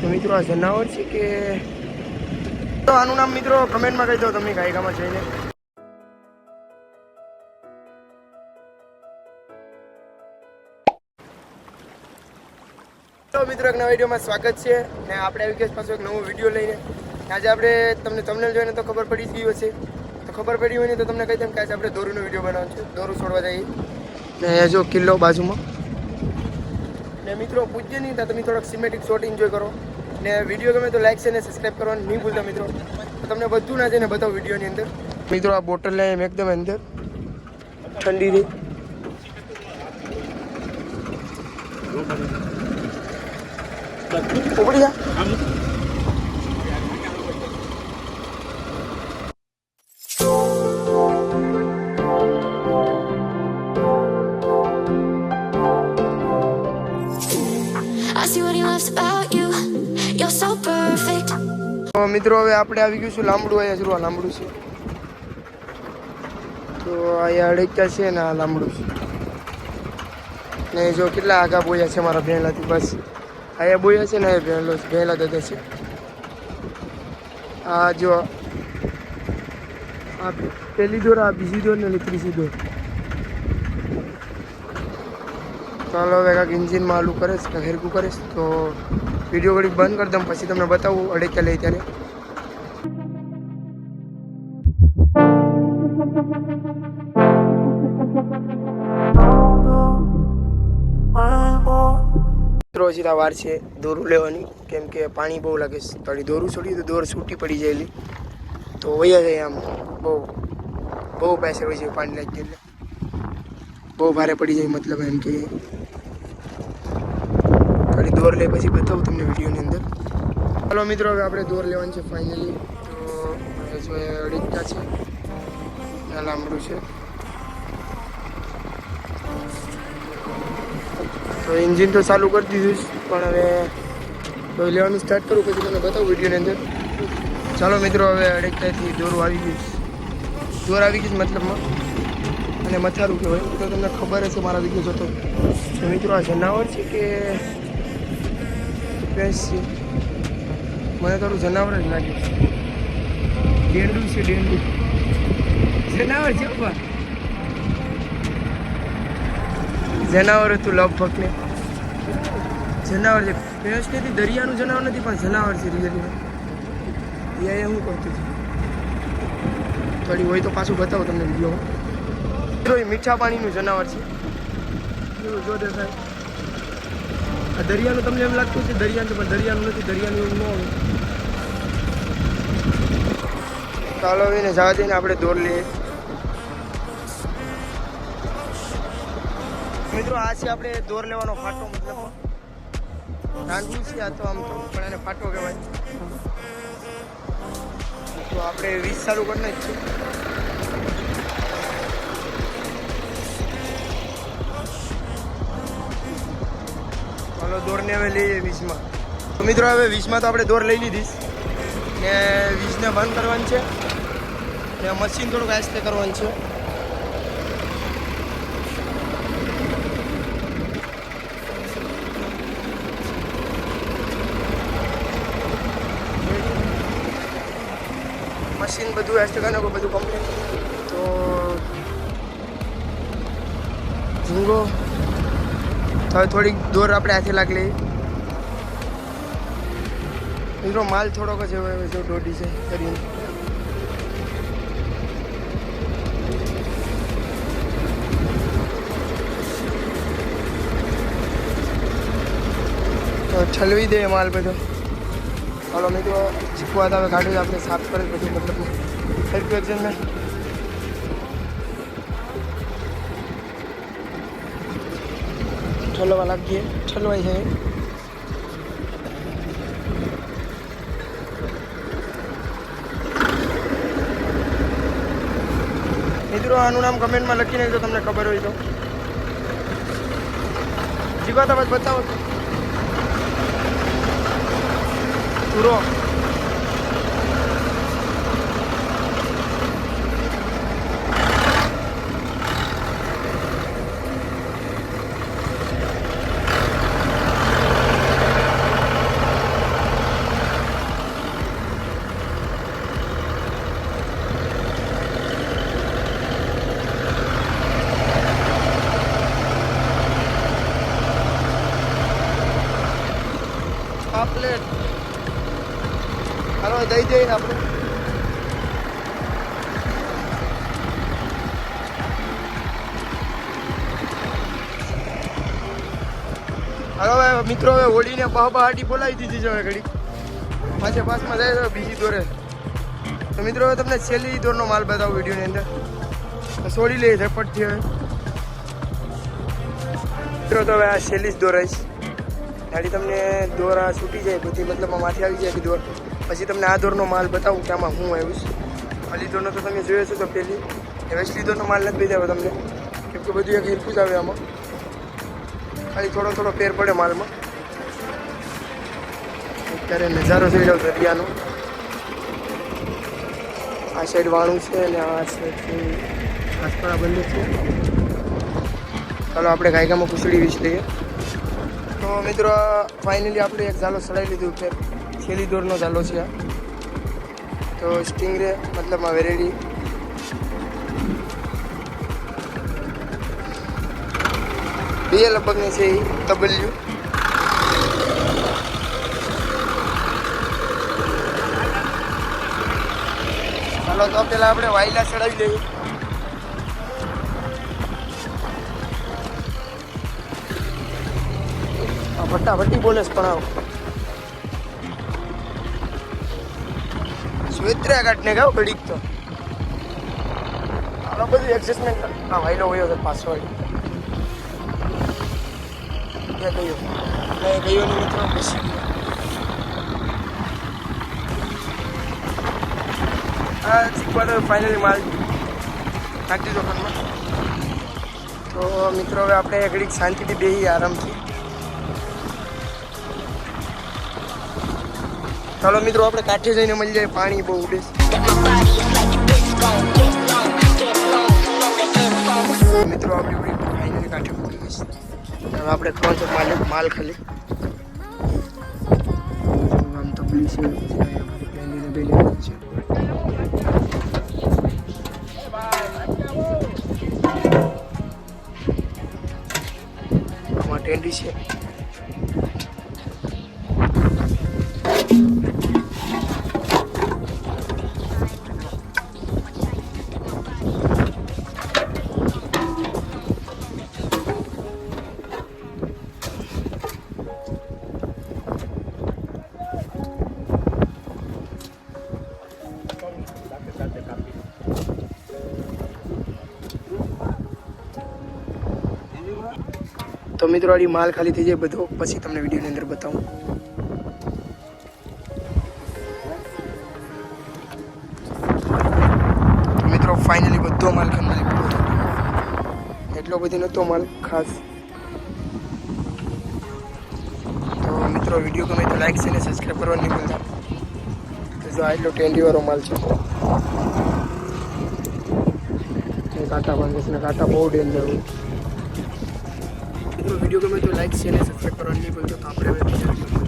તો મિત્રો આ જનાવર છે કે તો આનું નામ મિત્રો કમેન્ટમાં કહી દો તમે ગાયકામાં જઈને. તો મિત્રો એક નવા વિડીયોમાં સ્વાગત છે ને આપણે આવી ગયા પાછો એક નવો વીડિયો લઈને. આજે આપણે તમને તમને જોઈને તો ખબર પડી જ ગઈ હશે. તો ખબર પડી હોય ને તો તમને કહી દઉં કે આજે આપણે દોરીનો વીડિયો બનાવવાનો છે. દોરું છોડવા જઈએ. ને જો કિલ્લો બાજુમાં. ને મિત્રો પૂજ્ય નહીં તો તમે થોડોક સિમેટિક શોટ એન્જોય કરો. ને વીડિયો ગમે તો લાઈક છે ને સબસ્ક્રાઈબ કરવાનું નહીં ભૂલતા મિત્રો તમને બધું ના છે ને બતાવો વિડીયોની અંદર. મિત્રો આ બોટલ લઈ એમ એકદમ અંદર. ઠંડી રહી ઉપડી જા. મિત્રો હવે આપણે આવી ગયું છું લાંબડું, અહીંયા જરૂર લાંબડું છે. તો અહીંયા અડેક્યા છે ને આ લાંબડું છે. ને જો કેટલા આગા બોયા છે મારા ભેલાથી, બસ. અહીંયા બોયા છે ને અહીંયા ભેણલો ભેલા દાદા છે. આ જો, આ પહેલી દોર, આ બીજી દોર ને ત્રીજી દોર. ચાલો હવે કાંઈક ઇન્જિનમાં આલું કરીશ કે હેરકું કરીશ તો વીડિયો ઘડી બંધ કરી દઉં, પછી તમને બતાવું અડેક્યા લઈ ત્યારે. મિત્રો સીધા વાર છે દોરું લેવાની. કેમ કે પાણી બહુ લાગે થોડી દોરું છોડી તો દોર છૂટી પડી જાયેલી તો વયા જાય આમ. બહુ બહુ પૈસે હોય છે પાણી લાગી એટલે. બહુ ભારે પડી જાય મતલબ એમ કે. દોર લે પછી બતાવું તમને વિડીયોની અંદર. ચાલો મિત્રો, હવે આપણે દોર લેવાની છે ફાઇનલી તો જો એ અડીકતા છે. આ લાંબડું છે. તો એન્જિન તો ચાલુ કરી દીધું છે, પણ હવે તો લેવાનું સ્ટાર્ટ કરું પછી તમને બતાવું વિડીયોની અંદર. ચાલો મિત્રો, હવે અડીકાથી દોરું આવી ગયું દોર આવી ગયું મતલબમાં. અને મથારું કહેવાય. તો તમને ખબર હશે મારા વીડિયો જોતો. મિત્રો, આ જનાવર છે કે ભેંસ છે મને થોડું જનાવર જ લાગે છે ડેંડું છે ડેન્ડુ જનાવર છે ઊભા જનાવર હતું લગભગ ને જનાવર છે. ભેંસ નથી દરિયાનું જનાવર નથી પણ જનાવર છે રિયલી એ હું કહું છું થોડી હોય તો પાછું બતાવો તમને વીડિયો મીઠા પાણીનું જનાવર છે. જો દેખાય. દરિયાનું તમને એમ લાગતું છે દરિયાનું, પણ દરિયાનું નથી, દરિયાનું એવું ન આવે ચાલો એને જવા દઈને આપણે દોર લઈએ. મિત્રો, આ છે આપણે દોર લેવાનો ફાટો મતલબ. નાનવું છે, આ તો આમ તો પણ એને ફાટો કહેવાય. તો આપણે વીસ સારું કરી નાખીએ દોરને હવે લઈએ વીસમાં. તો મિત્રો, હવે વીસમાં તો આપણે દોર લઈ લીધી. ને વીસને બંધ કરવાની છે. ને મશીન થોડુંક આસ્તે કરવાનું છે. મશીન બધું આસ્તે કરી નાખો બધું કમ્પ્લીટ તો ઝીંગો હવે થોડીક દોર આપણે આથી લાગ લઈએ. મિત્રો માલ થોડોક જ એવો જો દોઢી છે કરીને તો ઠલવી દે માલ બધો. ચાલો મિત્રો તો હવે ગાડી આપણે સાફ કરે, બધું મતલબ. હેલ્પ એક્શનમાં ઠલવા લાગીએ. ઠલવાઈ જાય. મિત્રો, આનું નામ કમેન્ટમાં લખી નાખજો તમને ખબર હોય તો. જીવા તો બતાવો. પૂરો. પાપલેટ હાલો, દઈ દઈએ આપણે. હાલો, હવે મિત્રો, હવે હોળીને બહાબહાટી બોલાવી દીધી છે હવે ઘડી પાછે પાસમાં જાય તો બીજી દોરે. તો મિત્રો, હવે તમને છેલ્લી દોરનો માલ બતાવું વિડીયોની અંદર. છોડી લઈએ ઝપટથી હવે. મિત્રો, તો હવે આ છેલ્લી જ દોરાઈશ ગાડી તમને દોરા છૂટી જાય, બધી મતલબ માથે આવી જાય કે દોર. પછી તમને આ દોરનો માલ બતાવું કે આમાં હું આવ્યું છું. અલી દોરનો તો તમે જોયો છો તો એ વેસ્ટલી દોરનો માલ નથી બતાવ્યો તમને. કેમ કે બધું એક હિરકું જ આવે આમાં. ખાલી થોડો થોડો ફેર પડે માલમાં. અત્યારે નજારો જોઈ રહ્યો દરિયાનો. આ સાઈડ વાણું છે અને આ સાઈડ આસપાસ બંધ છે. ચાલો, આપણે ગાયકામાં પૂછડી વીજ લઈએ. મિત્રો ફાઇનલી આપણે એક ઝાલો ચડાવી લીધું છે. છેલ્લી દોરનો ઝાલો છે તો સ્ટિંગરે મતલબ આ વેરેડી. બે લગભગની છે એ તબલિયું ચાલો તો પેલા આપણે વાયલા ચડાવી લઈએ. ફટાફટી બોલે પણ આવ સુત્ર્યા કાઢને ગાવ ઘડીક તો. આ બધું એડજસ્ટમેન્ટ આ વાયલો હોય તો પાસવર્ડ મેં કહ્યું મેં ગયો ને મિત્રો બેસી આ ચીકવા તો ફાઇનલી માલ નાખી દીધો તો મિત્રો, હવે આપણે ઘડીક શાંતિથી બે આરામથી. ચાલો મિત્રો, આપણે કાંઠે જઈને મળી જાય, પાણી બહુ ઉડે મિત્રો, આપણે ફાઇનલી કાંઠે પહોંચી ગઈ હવે આપણે ત્રણ ચોક માલ માલ ખાલી. આમ તો પોલીસ પ્લેનીને બે છે. આમાં ટેન્ડી છે. તો મિત્રો, આડી માલ ખાલી થઈ જાય, બધો પછી તમને વિડીયોની અંદર બતાવું. મિત્રો ફાઇનલી બધો માલ ખાલી એટલો બધી નહોતો માલ, ખાસ. તો મિત્રો વીડિયો ગમે તો લાઈક છે ને સબસ્ક્રાઈબ કરવાનું નહીં ભૂલતા. જો આ એટલો ટેન્ડી વાળો માલ છે. કાંટા બાંધે છે કાંટા બહુ ડેન્જર હોય. વીડિયો ગમે તો લાઈક છે ને સબસ્ક્રાઈબ કરવાની ભૂલતો. તો આપણે